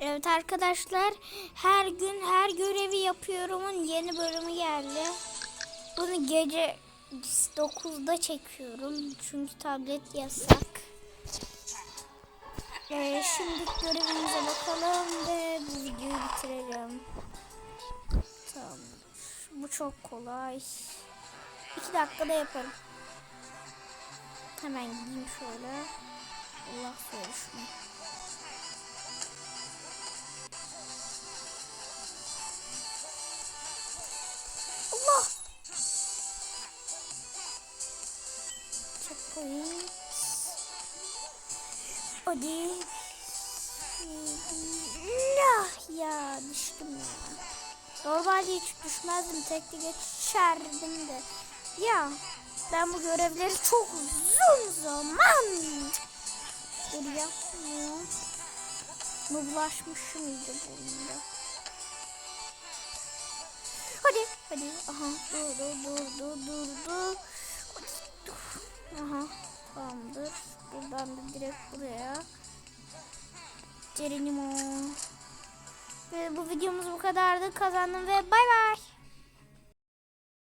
Evet arkadaşlar her gün her görevi yapıyorumun yeni bölümü geldi. Bunu gece 9'da çekiyorum çünkü tablet yasak. Ee, şimdi görevimize bakalım ve bu videoyu bitirelim. Tamam. Bu çok kolay. 2 dakikada yaparım. Hemen gideyim şöyle. Allah soruşma. Checkpoint. Hadi. Ya, ya düştüm ya. Normalde hiç düşmezdim. Tekte geçerdim de. Ya ben bu görevleri çok uzun zaman dur yapmıyor. Nublaşmış mıydı bunda? Hadi hadi. Aha dur dur dur tamamdır. Buradan da direkt buraya. Cerenimo. Ve bu videomuz bu kadardı. Kazandım ve bay bay.